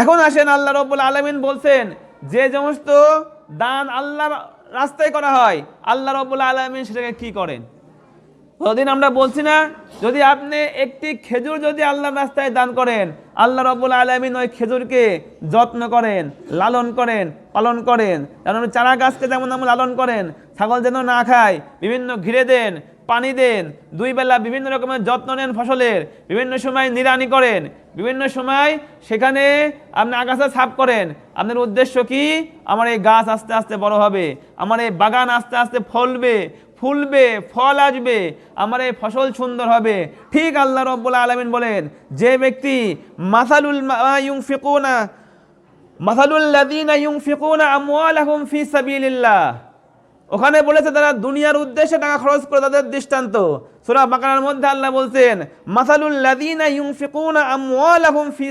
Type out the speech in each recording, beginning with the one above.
এখন আসেন আল্লাহ রব্বুল আলমিন বলছেন, যে সমস্ত দান আল্লাহ রাস্তায় করা হয়, আল্লাহ রব্বুল আলমিন সেটাকে কি করেন? প্রতিদিন আমরা বলছি না, যদি আপনি একটি খেজুর যদি আল্লাহর রাস্তায় দান করেন, আল্লাহ রব্বুল আলমিন ওই খেজুরকে যত্ন করেন, লালন করেন, পালন করেন। যেমন চারা গাছকে যেমন আমরা লালন করেন, ছাগল যেন না খায়, বিভিন্ন ঘিরে দেন পানি দেন। দুই বেলা বিভিন্ন রকমের যত্ন নেন ফসলের। বিভিন্ন সময় নিরানি করেন। বিভিন্ন সময় সেখানে আপনি আগাছা সাফ করেন। আপনার উদ্দেশ্য কি? আমার এই গাছ আস্তে আস্তে বড় হবে। আমার এই বাগান আস্তে আস্তে ফলবে, ফুলবে, ফল আসবে। আমার এই ফসল সুন্দর হবে। ঠিক আল্লাহ রব্বুল আলমিন বলেন, যে ব্যক্তি মাসালুল ইউংফিকুনা মাসালুল্লাদিনা ইউংফিকুনা আমওয়ালাহুম ফি সাবিলিল্লাহ ওখানে বলেছে তারা দুনিয়ার উদ্দেশ্যে টাকা খরচ করে তাদের দৃষ্টান্ত। সূরা বাকানার মধ্যে আল্লাহ বলছেন আমওয়ালাহুম ফি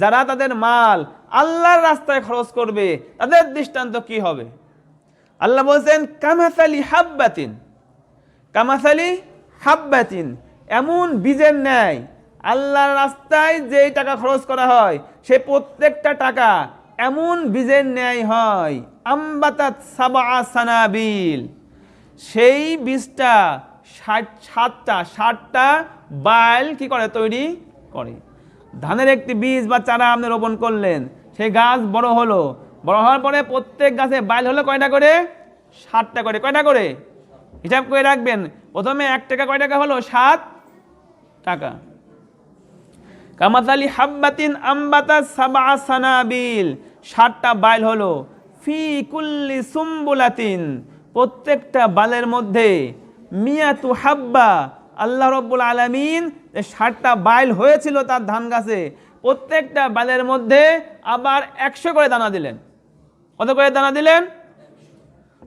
যারা তাদের মাল আল্লাহর রাস্তায় খরচ করবে, তাদের দৃষ্টান্ত কি হবে? আল্লাহ বলছেন, কামাসালি হাব্বাতিন। কামাসালি হাব্বাতিন, এমন বীজের ন্যায় আল্লাহর রাস্তায় যেই টাকা খরচ করা হয়, সে প্রত্যেকটা টাকা এমন বীজের ন্যায় হয়, আম্বাতাত সাবা সানাবিল। সেই বীজটা ষাট, সাতটা, ষাটটা বাইল কি করে? তৈরি করে। ধানের একটি বীজ বা চারা আপনি রোপণ করলেন, সেই গাছ বড় হলো। বড় হওয়ার পরে প্রত্যেক গাছে বাইল হলো কয়টা করে? ষাটটা করে। কয়টা করে? হিসাব করে রাখবেন। প্রথমে এক টাকা কয় টাকা হলো? সাত টাকা। কামাতালি হাব্বাতিন আম্বাতা সাবা সানাবিল। ষাটটা বাইল হলো, ফি কুল্লি সুম্বুলাতিন। প্রত্যেকটা বালের মধ্যে মিয়াতু হাব্বা। আল্লাহ রব্বুল আলমিন ষাটটা বাইল হয়েছিল তার ধান গাছে। প্রত্যেকটা বালের মধ্যে আবার একশো করে দানা দিলেন। কত করে দানা দিলেন?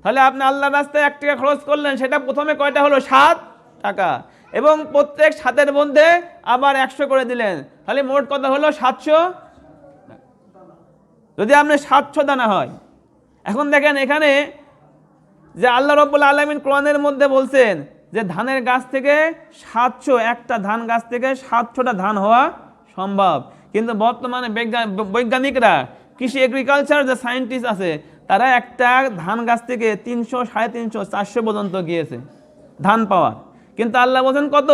তাহলে আপনি আল্লাহর রাস্তায় এক টাকা খরচ করলেন, সেটা প্রথমে কয়টা হলো? সাত টাকা। এবং প্রত্যেক সাতের মধ্যে আবার একশো করে দিলেন। তাহলে মোট কথা হলো? সাতশো? যদি আপনি সাতশো দানা হয়। এখন দেখেন এখানে যে আল্লাহ রব্বুল আলমিন কোরআনের মধ্যে বলছেন যে ধানের গাছ থেকে সাতশো, একটা ধান গাছ থেকে সাতশোটা ধান হওয়া সম্ভব। কিন্তু বর্তমানে বিজ্ঞা- বৈজ্ঞানিকরা, কৃষি এগ্রিকালচার যে সায়েন্টিস্ট আছে, তারা একটা ধান গাছ থেকে তিনশো, সাড়ে তিনশো, চারশো পর্যন্ত গিয়েছে ধান পাওয়া কিন্তু আল্লাহ বলছেন, কত?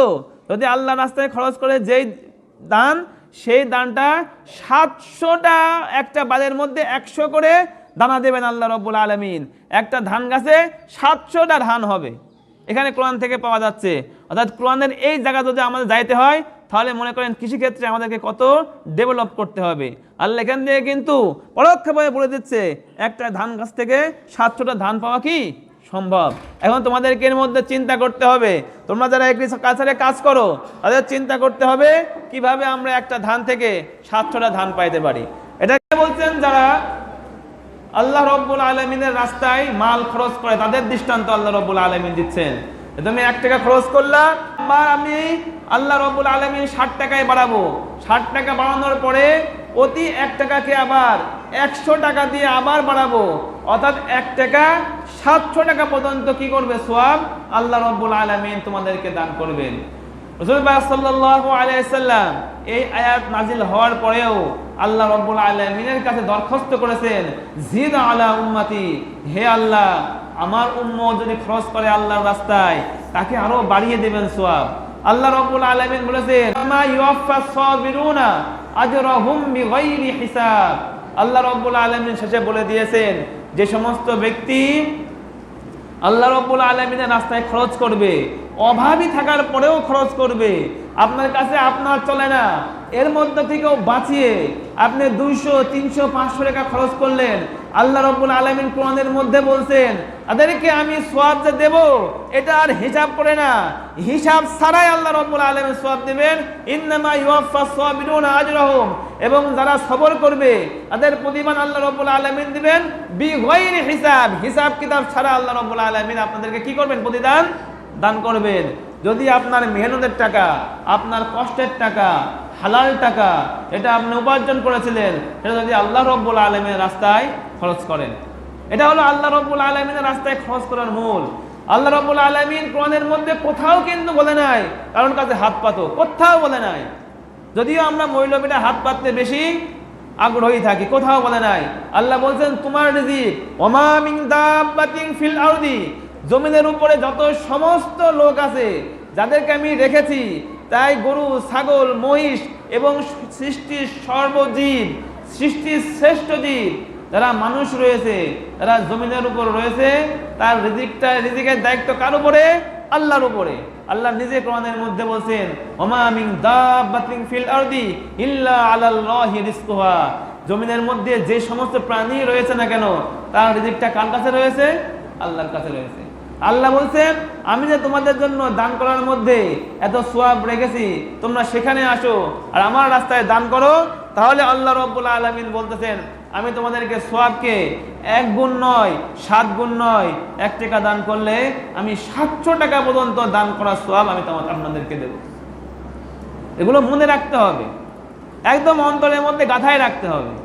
যদি আল্লাহ রাস্তায় খরচ করে যেই দান, সেই দানটা সাতশোটা একটা বালের মধ্যে একশো করে দানা দেবেন আল্লাহ রব্বুল আলমিন। একটা ধান গাছে সাতশোটা ধান হবে। এখানে কোরআন থেকে পাওয়া যাচ্ছে। অর্থাৎ কোরআনের এই জায়গা যদি আমাদের যাইতে হয়, তাহলে মনে করেন কৃষিক্ষেত্রে আমাদেরকে কত ডেভেলপ করতে হবে। আল্লাহ এখান থেকে কিন্তু পরোক্ষভাবে বলে দিচ্ছে, একটা ধান গাছ থেকে সাতশোটা ধান পাওয়া কি? সম্ভব। এখন তোমাদেরকে এর মধ্যে চিন্তা করতে হবে। তোমরা যারা এগ্রিকালচারে কাজ করো, তাদের চিন্তা করতে হবে কীভাবে আমরা একটা ধান থেকে সাতশোটা ধান পাইতে পারি। এটাকে বলছেন যারা আল্লাহ রব্বুল আলমিনের রাস্তায় মাল খরচ করে, তাদের দৃষ্টান্ত আল্লাহ রব্বুল আলমিন দিচ্ছেন। তুমি এক টাকা খরচ করলাম বা আমি আল্লাহ রব্বুল আলমিন ষাট টাকায় বাড়াবো। ষাট টাকা বাড়ানোর পরে অতি এক টাকাকে আবার একশো টাকা দিয়ে আবার বাড়াবো। অর্থাৎ এক টাকা সাতশো টাকা পর্যন্ত কি করবে? সোয়াব আল্লাহ রব্বুল আলমিন তোমাদেরকে দান করবেন। এই আয়াত নাজিল হওয়ার পরেও আল্লাহ রব্বুল আলমিনের কাছে দরখাস্ত করেছেন, জিদ আলা উম্মতি, হে আল্লাহ, আমার উম্ম যদি খরচ করে আল্লাহর রাস্তায়, তাকে আরও বাড়িয়ে দেবেন সোয়াব। আল্লাহ রব্বুল আলমিন বলেছেন হিসাব। আল্লাহ রব্বুল আলমিন শেষে বলে দিয়েছেন, যে সমস্ত ব্যক্তি আল্লাহ রব্বুল আলমিনের রাস্তায় খরচ করবে, অভাবী থাকার পরেও খরচ করবে, আপনার কাছে আপনার চলে না, এর মধ্যে থেকেও বাঁচিয়ে আপনি দুইশো, তিনশো, পাঁচশো টাকা খরচ করলেন। আল্লাহ রব্বুল আলমিন কোরআনের মধ্যে বলছেন, তাদেরকে আমি সোয়াব যে দেব, এটা আর হিসাব করে না। হিসাব ছাড়াই আল্লাহ রব্বুল আলমিন সোয়াব দেবেন। ইন্নামা ইউফা আজ আজরাহুম। এবং যারা সবর করবে, তাদের প্রতিমান আল্লাহ রব্বুল আলমিন দিবেন। বিগৈর হিসাব হিসাব কিতাব ছাড়া আল্লাহ রব্বুল আলমিন আপনাদেরকে কি করবেন? প্রতিদান দান করবেন। যদি আপনার মেহনতের টাকা, আপনার কষ্টের টাকা, হালাল টাকা, এটা আপনি উপার্জন করেছিলেন, সেটা যদি আল্লাহ রব্বুল আলমের রাস্তায় খরচ করেন। এটা হলো আল্লাহ রব্বুল আলমিনের রাস্তায় খরচ করার মূল। আল্লাহ রব্বুল আলমিন কোরআনের মধ্যে কোথাও কিন্তু বলে নাই কারণ কাছে হাত পাতো কোথাও বলে নাই। যদিও আমরা মৌলবীরা হাত পাততে বেশি আগ্রহী থাকি, কোথাও বলে নাই। আল্লাহ বলছেন, তোমার রিজিক, ওমা মিন দাব্বাতিন ফিল আরদি। জমিনের উপরে যত সমস্ত লোক আছে, যাদেরকে আমি রেখেছি, তাই গরু, ছাগল, মহিষ এবং সৃষ্টির সর্বজীব, সৃষ্টির শ্রেষ্ঠ জীব, যারা মানুষ রয়েছে, যারা জমিনের উপর রয়েছে, তার রিজিকটা রিজিকের দায়িত্ব কার উপরে? আল্লাহর উপরে। আল্লাহ নিজে কোরআনের মধ্যে বলছেন, ওমা মিন দাব্বাতিন ফিল আরদি ইল্লা আলাল্লাহি রিজকুহা। জমিনের মধ্যে যে সমস্ত প্রাণী রয়েছে না কেন, তার রিজিকটা কার কাছে রয়েছে? আল্লাহর কাছে রয়েছে। আল্লাহ বলছেন, আমি যে তোমাদের জন্য দান করার মধ্যে এত সোয়াব রেখেছি, তোমরা সেখানে আসো, আর আমার রাস্তায় দান করো। তাহলে আল্লাহ রব্বুল আলমিন বলতেছেন আমি তোমাদেরকে সোয়াবকে এক গুণ নয়, সাত গুণ নয়, এক টাকা দান করলে আমি সাতশো টাকা পর্যন্ত দান করার সোয়াব আমি তোমার আপনাদেরকে দেব। এগুলো মনে রাখতে হবে। একদম অন্তরের মধ্যে গাথায় রাখতে হবে।